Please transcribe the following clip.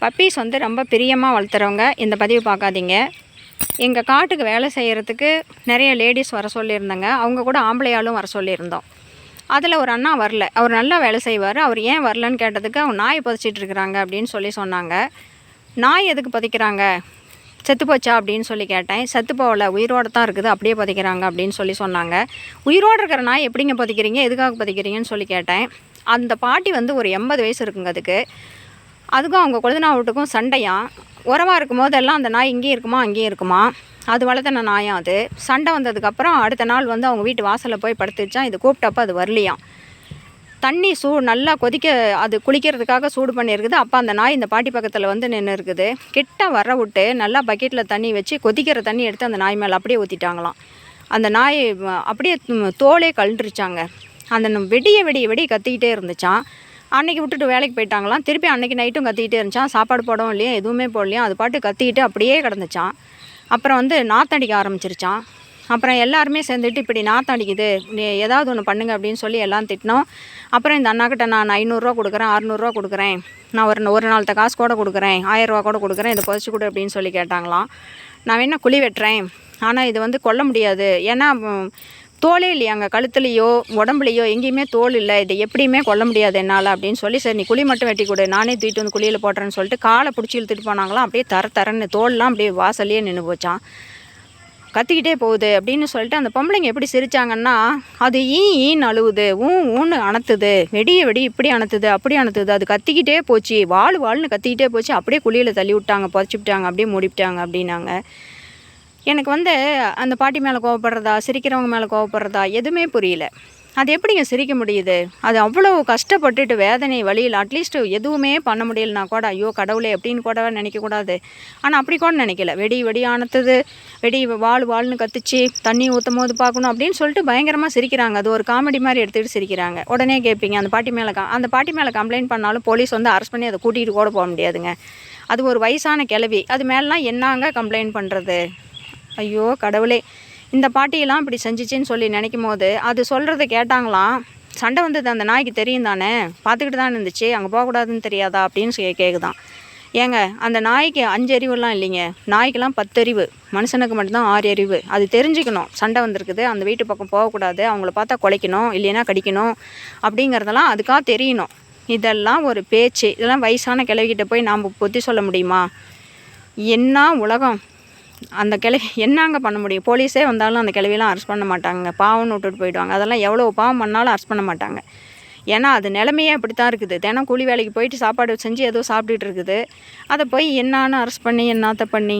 Puppies வந்து ரொம்ப பிரியமாக வளர்த்துறவங்க. இந்த பதிவு பார்க்காதீங்க. எங்கள் காட்டுக்கு வேலை செய்கிறதுக்கு நிறைய லேடிஸ் வர சொல்லியிருந்தாங்க. அவங்க கூட ஆம்பளையாலும் வர சொல்லியிருந்தோம். அதில் ஒரு அண்ணா வரல. அவர் நல்லா வேலை செய்வார். அவர் ஏன் வரலன்னு கேட்டதுக்கு அவங்க நாய் பதிச்சிட்டு இருக்கிறாங்க அப்படின்னு சொல்லி சொன்னாங்க. நாய் எதுக்கு பதிக்கிறாங்க? செத்து போச்சா அப்படின்னு சொல்லி கேட்டேன். செத்து போகல. உயிரோடு தான் இருக்குது. அப்படியே பதிக்கிறாங்க அப்படின்னு சொல்லி சொன்னாங்க. உயிரோடு இருக்கிற நாய் எப்படிங்க பதிக்கிறீங்க? எதுக்காக பதிக்கிறீங்கன்னு சொல்லி கேட்டேன். அந்த பாட்டி வந்து ஒரு எண்பது வயசு இருக்குங்க அதுக்கு. அதுக்கும் அவங்க கொழுந்தனா வீட்டுக்கும் சண்டையாம் உரமாக இருக்கும் போதெல்லாம் அந்த நாய் இங்கேயும் இருக்குமா அங்கேயும் இருக்குமா? அது வளர்த்தன நாயாம் அது? சண்டை வந்ததுக்கப்புறம் அடுத்த நாள் வந்து அவங்க வீட்டு வாசலில் போய் படுத்துச்சான் இது கூப்பிட்டப்போ அது வரலையாம் தண்ணி சூ நல்லா கொதிக்க அது குளிக்கிறதுக்காக சூடு பண்ணியிருக்குது. அப்போ அந்த நாய் இந்த பாட்டி பக்கத்தில் வந்து நின்று இருக்குது. கிட்ட வர விட்டு நல்லா பக்கெட்டில் தண்ணி வச்சு கொதிக்கிற தண்ணி எடுத்து அந்த நாய் மேலே அப்படியே ஊற்றிட்டாங்களாம் அந்த நாய் அப்படியே தோலே கழுண்டுருச்சாங்க. அந்த ந- வெடிய வெடிய வெடிய கத்திக்கிட்டே இருந்துச்சான் அன்னைக்கு விட்டுட்டு வேலைக்கு போயிட்டாங்களாம். திருப்பி அன்னைக்கு நைட்டும் கத்திக்கிட்டே இருந்துச்சான் சாப்பாடு போடவும் இல்லையா எதுவுமே போடலையா. அது பாட்டு கத்திக்கிட்டு அப்படியே கிடந்துச்சான் அப்புறம் வந்து நாத்தடிக்க ஆரம்பிச்சிருச்சான் அப்புறம் எல்லாருமே சேர்ந்துட்டு இப்படி நாற்றம் அடிக்குது. நீ ஏதாவது ஒன்று பண்ணுங்க அப்படின்னு சொல்லி எல்லாம் திட்டினோம். அப்புறம் இந்த அண்ணாக்கிட்ட நான் ஐநூறுரூவா கொடுக்குறேன் அறநூறுவா கொடுக்குறேன். நான் ஒரு ஒரு நாள்த்த காசு கூட கொடுக்குறேன் ஆயிரரூவா கூட கொடுக்குறேன் இதை புதைச்சி கொடு அப்படின்னு சொல்லி கேட்டாங்களாம். நான் வேணால் குழி வெட்டுறேன். ஆனால் இது வந்து கொல்ல முடியாது. ஏன்னா தோலே இல்லையாங்க கழுத்துலேயோ உடம்புலையோ எங்கேயுமே தோல் இல்லை. இதை எப்படியுமே கொல்ல முடியாது என்னால் அப்படின்னு சொல்லி சரி நீ குழி மட்டும் வெட்டி கொடு நானே தூக்கிட்டு வந்து குழியில் போட்டுறேன்னு சொல்லிட்டு காலை பிடிச்சி இழுத்துட்டு போனாங்களாம். அப்படியே தர தரன்னு தோல்லாம் அப்படியே வாசல்லையே நின்று போச்சான் கத்திக்கிட்டே போகுது அப்படின்னு சொல்லிட்டு அந்த பொம்பளைங்க எப்படி சிரிச்சாங்கன்னா அது ஈ ஈன்னு அழுவுது ஊ ஊன்னு அணத்துது. வெடிய வெடி இப்படி அணத்துது அப்படி அணத்துது. அது கத்திக்கிட்டே போச்சு வாழ் வாழ்னு கத்திக்கிட்டே போச்சு. அப்படியே குழியில் தள்ளி விட்டாங்க புதைச்சி விட்டாங்க அப்படியே மூடிவிட்டாங்க அப்படின்னாங்க. எனக்கு வந்து அந்த பாட்டி மேலே கோவப்படுறதா சிரிக்கிறவங்க மேலே கோவப்படுறதா எதுவுமே புரியல. அது எப்படிங்க சிரிக்க முடியுது? அது அவ்வளோ கஷ்டப்பட்டுட்டு வேதனை வழியில் அட்லீஸ்ட் எதுவுமே பண்ண முடியலனா கூட ஐயோ கடவுளே அப்படின்னு கூட நினைக்கக்கூடாது ஆனால் அப்படி கூட நினைக்கல. வெடி வெடி ஆனத்துது. வெடி வாழ் வாழ்னு கத்துச்சு. தண்ணி ஊற்றும் போது பார்க்கணும் அப்படின்னு சொல்லிட்டு பயங்கரமாக சிரிக்கிறாங்க. அது ஒரு காமெடி மாதிரி எடுத்துகிட்டு சிரிக்கிறாங்க. உடனே கேட்பீங்க அந்த பாட்டி மேலே அந்த பாட்டி மேலே கம்ப்ளைண்ட் பண்ணாலும் போலீஸ் வந்து அரெஸ்ட் பண்ணி அதை கூட்டிகிட்டு கூட போக முடியாதுங்க. அது ஒரு வயசான கிளவி. அது மேலாம் என்னங்க கம்ப்ளைண்ட் பண்ணுறது ஐயோ கடவுளே. இந்த பாட்டியெல்லாம் இப்படி செஞ்சிச்சின்னு சொல்லி நினைக்கும் போது அது சொல்கிறத கேட்டாங்களாம். சண்டை வந்தது அந்த நாய்க்கு தெரியும் தானே? பார்த்துக்கிட்டு தான் இருந்துச்சு. அங்கே போகக்கூடாதுன்னு தெரியாதா அப்படின்னு கேட்குதான் ஏங்க அந்த நாய்க்கு அஞ்சு அறிவுலாம் இல்லைங்க. நாய்க்கெல்லாம் பத்து அறிவு. மனுஷனுக்கு மட்டும்தான் ஆறு அறிவு. அது தெரிஞ்சுக்கணும். சண்டை வந்திருக்குது. அந்த வீட்டு பக்கம் போகக்கூடாது. அவங்கள பார்த்தா குலைக்கணும். இல்லைன்னா கடிக்கணும். அப்படிங்கிறதெல்லாம் அதுக்காக தெரியணும். இதெல்லாம் ஒரு பேச்சு. இதெல்லாம் வயசான கிழவிகிட்ட போய் நாம் புத்தி சொல்ல முடியுமா? என்ன உலகம்? அந்த கிளவி என்னங்க பண்ண முடியும்? போலீஸே வந்தாலும் அந்த கிளவியெல்லாம் அரெஸ்ட் பண்ண மாட்டாங்க பாவம்னு விட்டுட்டு போயிடுவாங்க. அதெல்லாம் எவ்வளோ பாவம் பண்ணாலும் அரெஸ்ட் பண்ண மாட்டாங்க. ஏன்னா அது நிலமையே அப்படி தான் இருக்குது. தினம் கூலி வேலைக்கு போயிட்டு சாப்பாடு செஞ்சு ஏதோ சாப்பிட்டுட்டு இருக்குது. அதை போய் என்னான்னு அரெஸ்ட் பண்ணி என்னத்த பண்ணி?